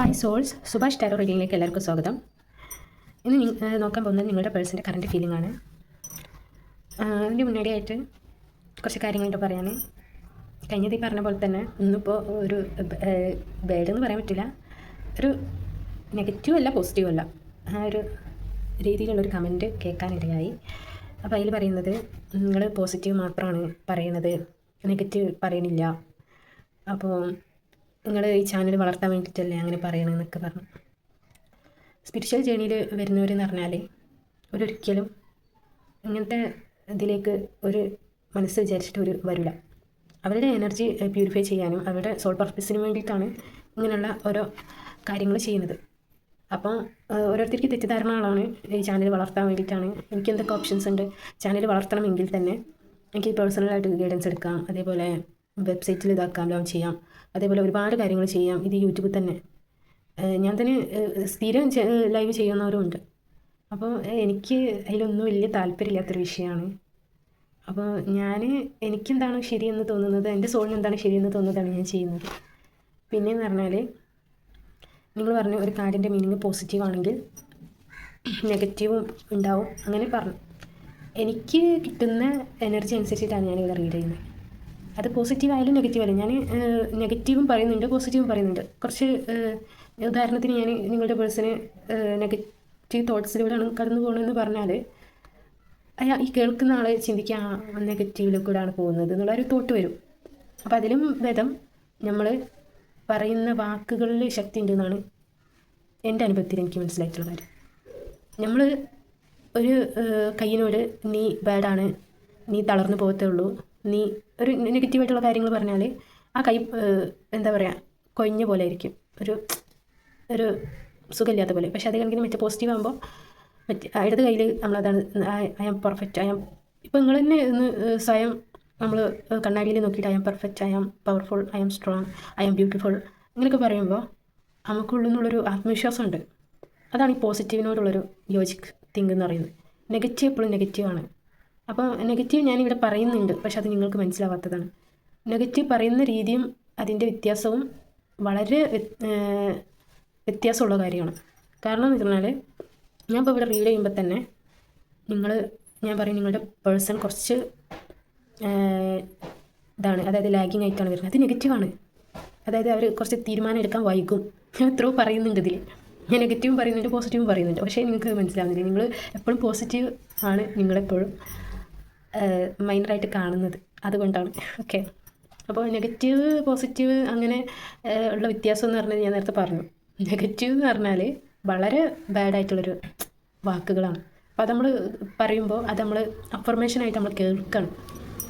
Hi souls Subhash tarot റീഡിങ്ങിലേക്ക് എല്ലാവർക്കും സ്വാഗതം. ഇന്ന് നോക്കാൻ പോകുന്നത് നിങ്ങളുടെ പേഴ്സന്റെ കറണ്ട് ഫീലിംഗ് ആണ്. അതിന്റെ മുന്നോടിയായിട്ട് കുറച്ച് കാര്യങ്ങളുണ്ട് പറയാൻ കഴിഞ്ഞത് ഈ പറഞ്ഞ പോലെ തന്നെ ഇന്നിപ്പോൾ ഒരു ബേഡ് എന്ന് പറയാൻ പറ്റില്ല. ഒരു നെഗറ്റീവ് അല്ല പോസിറ്റീവ് അല്ല. ആ ഒരു രീതിയിലുള്ളൊരു കമന്റ് കേൾക്കാനിടയായി അപ്പോൾ അതിൽ പറയുന്നത് നിങ്ങൾ പോസിറ്റീവ് മാത്രമാണ് പറയുന്നത് നെഗറ്റീവ് പറയണില്ല. അപ്പോൾ നിങ്ങൾ ഈ ചാനൽ വളർത്താൻ വേണ്ടിയിട്ടല്ലേ അങ്ങനെ പറയണമെന്നൊക്കെ പറഞ്ഞു. സ്പിരിച്വൽ ജേണിയിൽ വരുന്നവരെന്ന് പറഞ്ഞാൽ ഒരൊരിക്കലും ഇങ്ങനത്തെ ഇതിലേക്ക് ഒരു മനസ്സ് വിചാരിച്ചിട്ട് ഒരു വരില്ല അവരുടെ എനർജി പ്യൂരിഫൈ ചെയ്യാനും അവരുടെ സോൾ പർപ്പസിന് വേണ്ടിയിട്ടാണ് ഇങ്ങനെയുള്ള ഓരോ കാര്യങ്ങൾ ചെയ്യുന്നത്. അപ്പോൾ ഓരോരുത്തർക്ക് തെറ്റിദ്ധാരണകളാണ് ഈ ചാനൽ വളർത്താൻ വേണ്ടിയിട്ടാണ്. എനിക്ക് എന്തൊക്കെ ഓപ്ഷൻസ് ഉണ്ട്? ചാനൽ വളർത്തണമെങ്കിൽ തന്നെ എനിക്ക് പേഴ്സണലായിട്ട് ഗൈഡൻസ് എടുക്കാം. അതേപോലെ വെബ്സൈറ്റിൽ ഇതാക്കാം ലോഞ്ച് ചെയ്യാം. അതേപോലെ ഒരുപാട് കാര്യങ്ങൾ ചെയ്യാം. ഇത് യൂട്യൂബിൽ തന്നെ. ഞാൻ തന്നെ സ്ഥിരം ലൈവ് ചെയ്യുന്നവരുമുണ്ട്. അപ്പോൾ എനിക്ക് അതിലൊന്നും വലിയ താല്പര്യമില്ലാത്തൊരു വിഷയമാണ്. അപ്പോൾ ഞാൻ എനിക്കെന്താണ് ശരിയെന്ന് തോന്നുന്നത്? എന്റെ സോളിന് എന്താണ് ശരിയെന്ന് തോന്നുന്നതാണ് ഞാൻ ചെയ്യുന്നത്. പിന്നെയെന്ന് പറഞ്ഞാൽ നിങ്ങൾ പറഞ്ഞു ഒരു കാർഡിന്റെ മീനിങ് പോസിറ്റീവ് ആണെങ്കിൽ നെഗറ്റീവും ഉണ്ടാവും. അങ്ങനെ പറഞ്ഞു എനിക്ക് കിട്ടുന്ന എനർജി അനുസരിച്ചിട്ടാണ് ഞാനിവിടെ റീഡ് ചെയ്യുന്നത്. അത് പോസിറ്റീവ് ആയാലും നെഗറ്റീവ് ആയാലും ഞാൻ നെഗറ്റീവും പറയുന്നുണ്ട് പോസിറ്റീവും പറയുന്നുണ്ട്. കുറച്ച് ഉദാഹരണത്തിന് ഞാൻ നിങ്ങളുടെ പേഴ്സണ് നെഗറ്റീവ് തോട്ട്സിലൂടെയാണ് കടന്നു പോകണമെന്ന് പറഞ്ഞാൽ അയാൾ ഈ കേൾക്കുന്ന ആളെ ചിന്തിക്കുക ആ നെഗറ്റീവിലേക്കൂടെയാണ് പോകുന്നത് എന്നുള്ള ഒരു തോട്ട് വരും. അപ്പം അതിലും ഭേദം നമ്മൾ പറയുന്ന വാക്കുകളിൽ ശക്തി ഉണ്ടെന്നാണ് എന്റെ അനുഭവത്തിൽ എനിക്ക് മനസ്സിലായിട്ടുള്ള കാര്യം. നമ്മൾ ഒരു കയ്യിനോട് നീ ബാഡാണ് നീ തളർന്നു പോകത്തേ ഉള്ളൂ നീ ഒരു നെഗറ്റീവായിട്ടുള്ള കാര്യങ്ങൾ പറഞ്ഞാൽ ആ കൈ എന്താ പറയുക കൊഞ്ഞ പോലെ ആയിരിക്കും. ഒരു ഒരു സുഖമില്ലാത്ത പോലെ. പക്ഷെ അത് കണക്കിന് മറ്റേ പോസിറ്റീവ് ആകുമ്പോൾ മറ്റേ ഇടത് കയ്യിൽ നമ്മളതാണ് I am perfect I am ഇപ്പം നിങ്ങൾ തന്നെ ഒന്ന് സ്വയം നമ്മൾ കണ്ണാടിയിൽ നോക്കിയിട്ട് I am perfect I am powerful I am strong I am beautiful ഇങ്ങനെയൊക്കെ പറയുമ്പോൾ നമുക്കുള്ളിൽ നിന്നുള്ളൊരു ആത്മവിശ്വാസമുണ്ട് അതാണ് ഈ പോസിറ്റീവിനോടുള്ളൊരു യോജിക് തിങ്ക് എന്ന് പറയുന്നത്. നെഗറ്റീവ് എപ്പോഴും നെഗറ്റീവാണ് അപ്പോൾ നെഗറ്റീവ് ഞാനിവിടെ പറയുന്നുണ്ട് പക്ഷെ അത് നിങ്ങൾക്ക് മനസ്സിലാവാത്തതാണ്. നെഗറ്റീവ് പറയുന്ന രീതിയും അതിന്റെ വ്യത്യാസവും വളരെ വ്യത്- വ്യത്യാസമുള്ള കാര്യമാണ്. കാരണം എന്ന് പറഞ്ഞാൽ ഞാൻ ഇപ്പോൾ ഇവിടെ റീഡ് ചെയ്യുമ്പോൾ തന്നെ നിങ്ങൾ ഞാൻ പറയും നിങ്ങളുടെ പേഴ്സൺ കുറച്ച് ഇതാണ് അതായത് ലാഗിങ് ആയിട്ടാണ് വരുന്നത്. അത് നെഗറ്റീവാണ് അതായത് അവർ കുറച്ച് തീരുമാനം എടുക്കാൻ വൈകും. ഞാൻ എത്രയോ പറയുന്നുണ്ട് ഇതിൽ ഞാൻ നെഗറ്റീവും പറയുന്നുണ്ട് പോസിറ്റീവും പറയുന്നുണ്ട്. പക്ഷേ നിങ്ങൾക്ക് മനസ്സിലാവുന്നില്ല. നിങ്ങൾ എപ്പോഴും പോസിറ്റീവ് ആണ് നിങ്ങളെപ്പോഴും. മൈനറായിട്ട് കാണുന്നത്. അതുകൊണ്ടാണ്. ഓക്കെ അപ്പോൾ നെഗറ്റീവ് പോസിറ്റീവ് അങ്ങനെ ഉള്ള വ്യത്യാസം എന്ന് പറഞ്ഞാൽ ഞാൻ നേരത്തെ പറഞ്ഞു. നെഗറ്റീവ് എന്ന് പറഞ്ഞാൽ വളരെ ബാഡായിട്ടുള്ളൊരു വാക്കുകളാണ്. അപ്പോൾ അത് നമ്മൾ പറയുമ്പോൾ അത് നമ്മൾ അഫർമേഷനായിട്ട് നമ്മൾ കേൾക്കണം.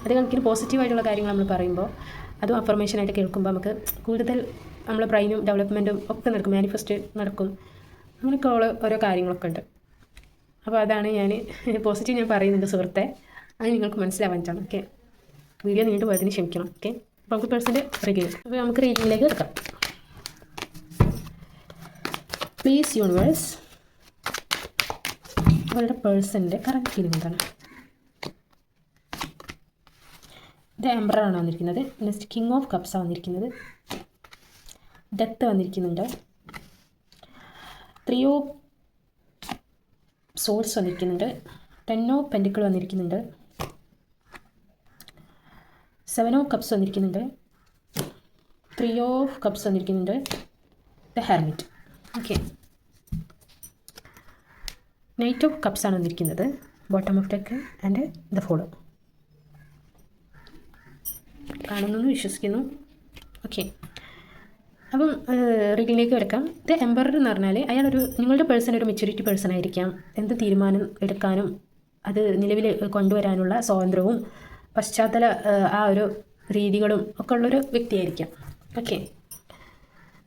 അത് കണക്കിന് പോസിറ്റീവായിട്ടുള്ള കാര്യങ്ങൾ നമ്മൾ പറയുമ്പോൾ അതും അഫർമേഷനായിട്ട് കേൾക്കുമ്പോൾ നമുക്ക് കൂടുതൽ നമ്മളെ ബ്രെയിനും ഡെവലപ്മെന്റും ഒക്കെ നടക്കും. മാനിഫെസ്റ്റ് നടക്കും. അങ്ങനെയൊക്കെ ഓരോ കാര്യങ്ങളൊക്കെ ഉണ്ട്. അപ്പോൾ അതാണ് ഞാൻ പോസിറ്റീവ് ഞാൻ പറയുന്നുണ്ട് സുഹൃത്തെ. അത് നിങ്ങൾക്ക് മനസ്സിലാവാനിട്ടാണ് ഓക്കെ വീഡിയോ നീണ്ടു പോയതിന് ക്ഷമിക്കണം. ഓക്കെ അപ്പോൾ നമുക്ക് പേഴ്സന്റെ റിവ്യൂ അപ്പോൾ നമുക്ക് റീഡിങ്ങിലേക്ക് എടുക്കാം. പ്ലീസ് യൂണിവേഴ്സ് അവരുടെ പേഴ്സന്റെ കറക്റ്റ് ഫീലിംഗ് എന്താണ്? ഇത് എംബ്രറാണ് വന്നിരിക്കുന്നത്. നെക്സ്റ്റ് കിങ് ഓഫ് കപ്സ് വന്നിരിക്കുന്നത്. ഡെത്ത് വന്നിരിക്കുന്നുണ്ട്. ത്രീ ഓഫ് സോഴ്സ് വന്നിരിക്കുന്നുണ്ട്. ടെൻ ഓഫ് പെൻഡിക്കിൾ വന്നിരിക്കുന്നുണ്ട്. സെവൻ ഓഫ് കപ്സ് വന്നിരിക്കുന്നുണ്ട്. Three of cups വന്നിരിക്കുന്നുണ്ട്. The hermit okay knight of cups ആണ് വന്നിരിക്കുന്നത്. Bottom of deck and the fool കാണുന്നു വിശ്വസിക്കുന്നു. ഓക്കെ അപ്പം റീഡിങ്ങിലേക്ക് കിടക്കാം. ഇത് എംബറർ എന്ന് പറഞ്ഞാൽ അയാളൊരു നിങ്ങളുടെ പേഴ്സൺ ഒരു മെച്യൂരിറ്റി പേഴ്സൺ ആയിരിക്കാം. എന്ത് തീരുമാനം എടുക്കാനും അത് നിലവിൽ കൊണ്ടുവരാനുള്ള സ്വാതന്ത്ര്യവും പശ്ചാത്തല ആ ഒരു രീതികളും ഒക്കെ ഉള്ളൊരു വ്യക്തിയായിരിക്കാം. ഓക്കെ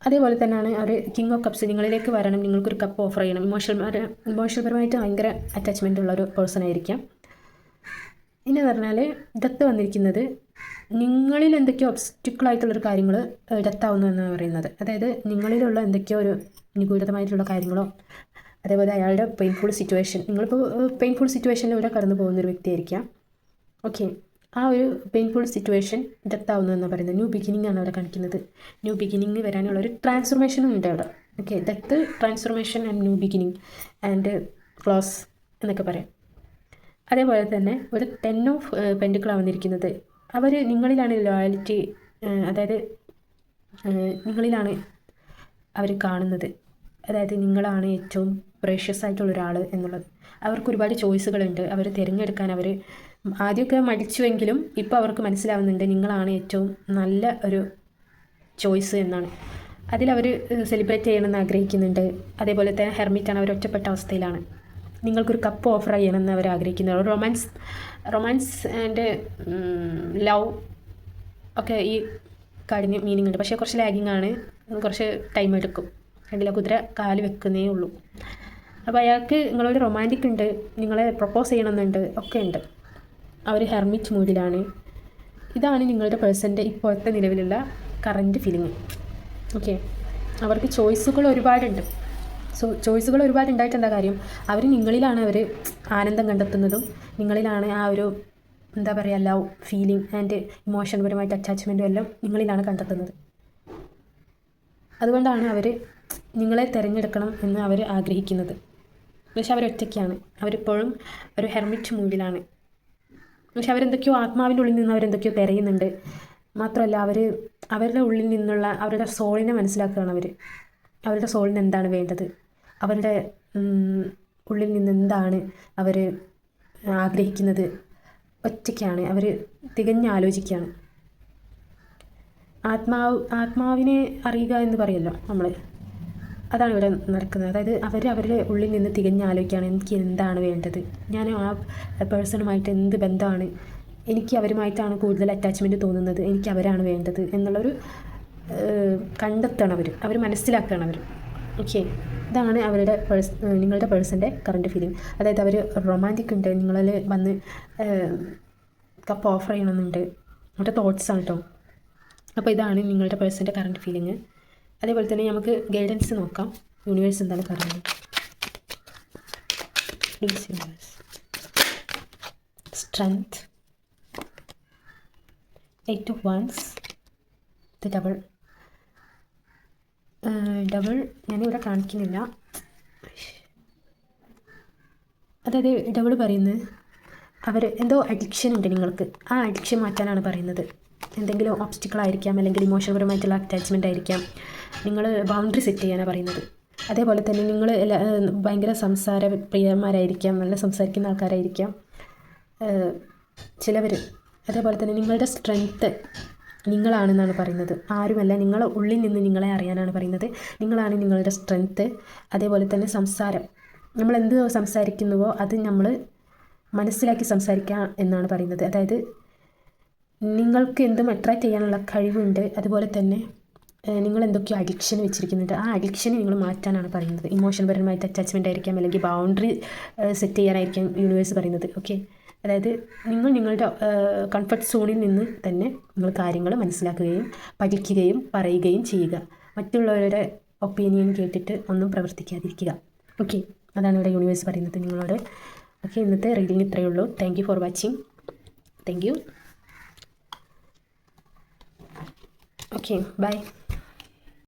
അതേപോലെ തന്നെയാണ് അവർ കിങ് ഓഫ് കപ്സ് നിങ്ങളിലേക്ക് വരണം. നിങ്ങൾക്കൊരു കപ്പ് ഓഫർ ചെയ്യണം. ഇമോഷണൽ ഇമോഷണൽപരമായിട്ട് ഭയങ്കര അറ്റാച്ച്മെന്റ് ഉള്ള ഒരു പേഴ്സൺ ആയിരിക്കാം. ഇനി പറഞ്ഞാൽ ഡെത്ത് വന്നിരിക്കുന്നത് നിങ്ങളിൽ എന്തൊക്കെയോ ഒബ്സ്റ്റിക്കിൾ ആയിട്ടുള്ളൊരു കാര്യങ്ങൾ ഡെത്താവുന്നു എന്നാണ് പറയുന്നത്. അതായത് നിങ്ങളിലുള്ള എന്തൊക്കെയോ ഒരു നിഗൂഢമായിട്ടുള്ള കാര്യങ്ങളോ അതേപോലെ അയാളുടെ പെയിൻഫുൾ സിറ്റുവേഷൻ നിങ്ങളിപ്പോൾ പെയിൻഫുൾ സിറ്റുവേഷനിലൂടെ കടന്നു പോകുന്ന ഒരു വ്യക്തിയായിരിക്കാം. ഓക്കെ ആ ഒരു പെയിൻഫുൾ സിറ്റുവേഷൻ ഡെത്ത് ആവുന്നു എന്ന് പറയുന്നത്. ന്യൂ ബിഗിനിങ് ആണ് അവിടെ കാണിക്കുന്നത്. ന്യൂ ബിഗിനിങ് വരാനുള്ള ഒരു ട്രാൻസ്ഫോർമേഷനും ഉണ്ട് അവിടെ. Okay death transformation and new beginning and close എന്നൊക്കെ പറയാം. അതേപോലെ തന്നെ ഒരു ടെൻ ഓഫ് പെൻഡുക്കളാണ് വന്നിരിക്കുന്നത് അവർ നിങ്ങളിലാണ് ലോയാലിറ്റി അതായത് നിങ്ങളിലാണ് അവർ കാണുന്നത്. അതായത് നിങ്ങളാണ് ഏറ്റവും പ്രേഷ്യസ് ആയിട്ടുള്ള ഒരാൾ എന്നുള്ളത്. അവർക്ക് ഒരുപാട് ചോയ്സുകളുണ്ട് അവർ തിരഞ്ഞെടുക്കാൻ അവർ ആദ്യമൊക്കെ മടിച്ചുവെങ്കിലും ഇപ്പോൾ അവർക്ക് മനസ്സിലാവുന്നുണ്ട് നിങ്ങളാണ് ഏറ്റവും നല്ല ഒരു ചോയ്സ് എന്നാണ്. അതിലവർ സെലിബ്രേറ്റ് ചെയ്യണമെന്ന് ആഗ്രഹിക്കുന്നുണ്ട്. അതേപോലെ തന്നെ ഹെർമിറ്റാണ് അവർ ഒറ്റപ്പെട്ട അവസ്ഥയിലാണ്. നിങ്ങൾക്കൊരു കപ്പ് ഓഫർ ചെയ്യണമെന്ന് അവർ ആഗ്രഹിക്കുന്നുണ്ട്. റൊമാൻസ് റൊമാൻസ് ആൻഡ് ലവ് ഒക്കെ ഈ കാർഡിന് മീനിങ് ഉണ്ട്. പക്ഷേ കുറച്ച് ലാഗിങ് ആണ്. കുറച്ച് ടൈം എടുക്കും. അല്ലെങ്കിൽ കുതിര കാൽ വെക്കുന്നേ ഉള്ളൂ. അപ്പോൾ അയാൾക്ക് നിങ്ങളോട് റൊമാന്റിക് ഉണ്ട്. നിങ്ങളെ പ്രപ്പോസ് ചെയ്യണമെന്നുണ്ട്. ഒക്കെ ഉണ്ട്. അവർ ഹെർമിറ്റ് മൂഡിലാണ്. ഇതാണ് നിങ്ങളുടെ പേഴ്സന്റെ ഇപ്പോഴത്തെ നിലവിലുള്ള കറന്റ് ഫീലിംഗ് ഓക്കെ അവർക്ക് ചോയ്സുകൾ ഒരുപാടുണ്ട്. സോ ചോയ്സുകൾ ഒരുപാട് ഉണ്ടായിട്ട് എന്താ കാര്യം അവർ നിങ്ങളിലാണ് അവർ ആനന്ദം കണ്ടെത്തുന്നതും നിങ്ങളിലാണ് ആ ഒരു എന്താ പറയുക ലവ് ഫീലിംഗ് ആൻഡ് ഇമോഷൻപരമായിട്ട് അറ്റാച്ച്മെന്റും എല്ലാം നിങ്ങളിലാണ് കണ്ടെത്തുന്നത്. അതുകൊണ്ടാണ് അവർ നിങ്ങളെ തിരഞ്ഞെടുക്കണം എന്ന് അവർ ആഗ്രഹിക്കുന്നത്. പക്ഷെ അവരൊറ്റയ്ക്കാണ് അവരിപ്പോഴും ഒരു ഹെർമിറ്റ് മൂഡിലാണ് പക്ഷെ അവരെന്തൊക്കെയോ ആത്മാവിന്റെ ഉള്ളിൽ നിന്ന് അവരെന്തൊക്കെയോ തിരയുന്നുണ്ട്. മാത്രമല്ല അവർ അവരുടെ ഉള്ളിൽ നിന്നുള്ള അവരുടെ സോളിനെ മനസ്സിലാക്കുകയാണ് അവർ അവരുടെ സോളിന് എന്താണ് വേണ്ടത്? അവരുടെ ഉള്ളിൽ നിന്ന് എന്താണ് അവർ ആഗ്രഹിക്കുന്നത്? ഒറ്റയ്ക്കാണ്. അവർ തികഞ്ഞ് ആലോചിക്കുകയാണ് ആത്മാവ് ആത്മാവിനെ അറിയുക എന്ന് പറയല്ലോ നമ്മൾ അതാണ് ഇവിടെ നടക്കുന്നത്. അതായത് അവർ അവരുടെ ഉള്ളിൽ നിന്ന് തികഞ്ഞ് ആലോചിക്കുകയാണ് എനിക്ക് എന്താണ് വേണ്ടത്? ഞാൻ ആ പേഴ്സണുമായിട്ട് എന്ത് ബന്ധമാണ്? എനിക്ക് അവരുമായിട്ടാണ് കൂടുതൽ അറ്റാച്ച്മെന്റ് തോന്നുന്നത്. എനിക്ക് അവരാണ് വേണ്ടത് എന്നുള്ളൊരു കണ്ടെത്തണം അവർ അവർ മനസ്സിലാക്കണം അവർ ഓക്കെ ഇതാണ് അവരുടെ പേഴ്സ് നിങ്ങളുടെ പേഴ്സന്റെ കറണ്ട് ഫീലിംഗ് അതായത് അവർ റൊമാന്റിക് ഉണ്ട്. നിങ്ങളിൽ വന്ന് കപ്പ് ഓഫർ ചെയ്യണമെന്നുണ്ട്. അവരുടെ ആണ് കേട്ടോ അപ്പോൾ ഇതാണ് നിങ്ങളുടെ പേഴ്സന്റെ കറണ്ട് ഫീലിംഗ് അതേപോലെ തന്നെ നമുക്ക് ഗൈഡൻസ് നോക്കാം. യൂണിവേഴ്സ് എന്താണ് പറയുന്നത് strength eight of wands the double double ഞാനിവിടെ കാണിക്കുന്നില്ല. അതായത് ഡബിൾ പറയുന്നത് അവർ എന്തോ അഡിക്ഷൻ ഉണ്ട് നിങ്ങൾക്ക്. ആ അഡിക്ഷൻ മാറ്റാനാണ് പറയുന്നത്. എന്തെങ്കിലും ഓബ്സ്റ്റിക്കിൾ ആയിരിക്കാം അല്ലെങ്കിൽ ഇമോഷണപരമായിട്ടുള്ള അറ്റാച്ച്മെന്റ് ആയിരിക്കാം. നിങ്ങൾ ബൗണ്ടറി സെറ്റ് ചെയ്യാനാണ് പറയുന്നത്. അതേപോലെ തന്നെ നിങ്ങൾ ഭയങ്കര സംസാര പ്രിയന്മാരായിരിക്കാം നല്ല സംസാരിക്കുന്ന ആൾക്കാരായിരിക്കാം. ചിലവർ അതേപോലെ തന്നെ നിങ്ങളുടെ സ്ട്രെങ്ത്ത് നിങ്ങളാണെന്നാണ് പറയുന്നത്. ആരുമല്ല നിങ്ങളെ ഉള്ളിൽ നിന്ന് നിങ്ങളെ അറിയാനാണ് പറയുന്നത്. നിങ്ങളാണ് നിങ്ങളുടെ സ്ട്രെങ്ത്ത് അതേപോലെ തന്നെ സംസാരം. നമ്മൾ എന്ത് സംസാരിക്കുന്നുവോ അത് നമ്മൾ മനസ്സിലാക്കി സംസാരിക്കുക എന്നാണ് പറയുന്നത്. അതായത് നിങ്ങൾക്ക് എന്തും അട്രാക്റ്റ് ചെയ്യാനുള്ള കഴിവുണ്ട്. അതുപോലെ തന്നെ നിങ്ങൾ എന്തൊക്കെയോ അഡിക്ഷൻ വെച്ചിരിക്കുന്നുണ്ട്. ആ അഡിക്ഷനെ നിങ്ങൾ മാറ്റാനാണ് പറയുന്നത്. ഇമോഷൻ പരമായിട്ട് അറ്റാച്ച്മെന്റ് ആയിരിക്കാം അല്ലെങ്കിൽ ബൗണ്ടറി സെറ്റ് ചെയ്യാനായിരിക്കാം യൂണിവേഴ്സ് പറയുന്നത്. ഓക്കെ അതായത് നിങ്ങൾ നിങ്ങളുടെ കംഫർട്ട് സോണിൽ നിന്ന് തന്നെ നിങ്ങൾ കാര്യങ്ങൾ മനസ്സിലാക്കുകയും പഠിക്കുകയും പറയുകയും ചെയ്യുക. മറ്റുള്ളവരുടെ ഒപ്പീനിയൻ കേട്ടിട്ട് ഒന്നും പ്രവർത്തിക്കാതിരിക്കുക. ഓക്കെ അതാണ് ഇവിടെ യൂണിവേഴ്സ് പറയുന്നത് നിങ്ങളോട്. ഓക്കെ ഇന്നത്തെ റീഡിങ് ഇത്രയേ ഉള്ളൂ. Thank you for watching thank you okay bye